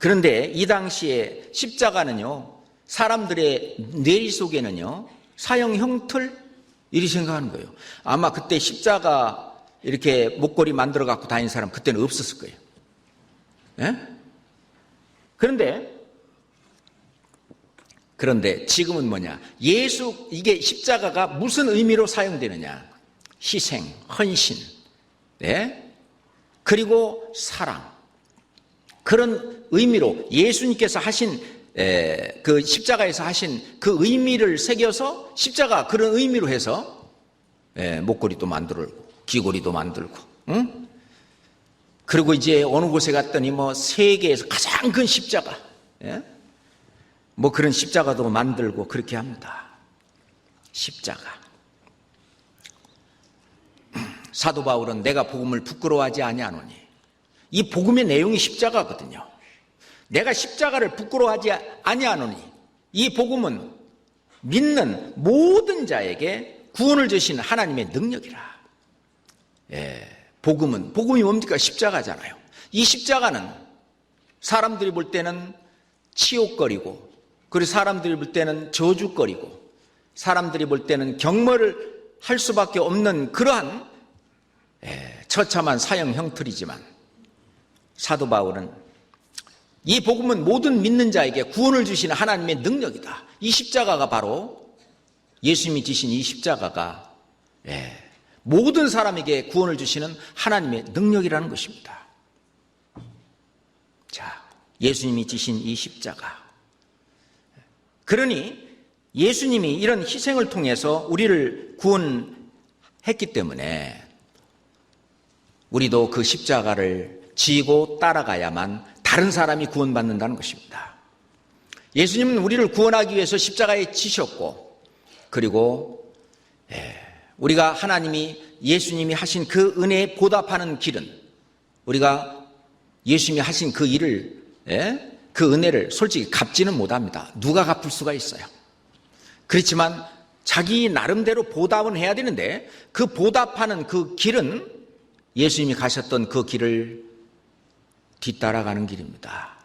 그런데 이 당시에 십자가는요, 사람들의 뇌리 속에는요, 사형 형틀? 이리 생각하는 거예요. 아마 그때 십자가 이렇게 목걸이 만들어 갖고 다니는 사람 그때는 없었을 거예요. 예? 그런데, 그런데 지금은 뭐냐? 예수, 이게 십자가가 무슨 의미로 사용되느냐? 희생, 헌신, 네? 그리고 사랑. 그런 의미로 예수님께서 하신 에, 그 십자가에서 하신 그 의미를 새겨서 십자가 그런 의미로 해서 에, 목걸이도 만들고 귀걸이도 만들고 응? 그리고 이제 어느 곳에 갔더니 뭐 세계에서 가장 큰 십자가 예? 뭐 그런 십자가도 만들고 그렇게 합니다. 십자가. 사도 바울은 내가 복음을 부끄러워하지 아니하노니 이 복음의 내용이 십자가거든요. 내가 십자가를 부끄러워하지 아니하노니 이 복음은 믿는 모든 자에게 구원을 주신 하나님의 능력이라. 예, 복음은 복음이 뭡니까? 십자가잖아요. 이 십자가는 사람들이 볼 때는 치욕거리고 그리고 사람들이 볼 때는 저주거리고 사람들이 볼 때는 경멸을 할 수밖에 없는 그러한 예, 처참한 사형 형틀이지만 사도 바울은 이 복음은 모든 믿는 자에게 구원을 주시는 하나님의 능력이다. 이 십자가가 바로 예수님이 지신 이 십자가가 예, 모든 사람에게 구원을 주시는 하나님의 능력이라는 것입니다. 자, 예수님이 지신 이 십자가. 그러니 예수님이 이런 희생을 통해서 우리를 구원했기 때문에 우리도 그 십자가를 지고 따라가야만 다른 사람이 구원받는다는 것입니다. 예수님은 우리를 구원하기 위해서 십자가에 지셨고, 그리고 예, 우리가 하나님이 예수님이 하신 그 은혜에 보답하는 길은 우리가 예수님이 하신 그 일을 예, 그 은혜를 솔직히 갚지는 못합니다. 누가 갚을 수가 있어요. 그렇지만 자기 나름대로 보답은 해야 되는데 그 보답하는 그 길은 예수님이 가셨던 그 길을 뒤따라가는 길입니다.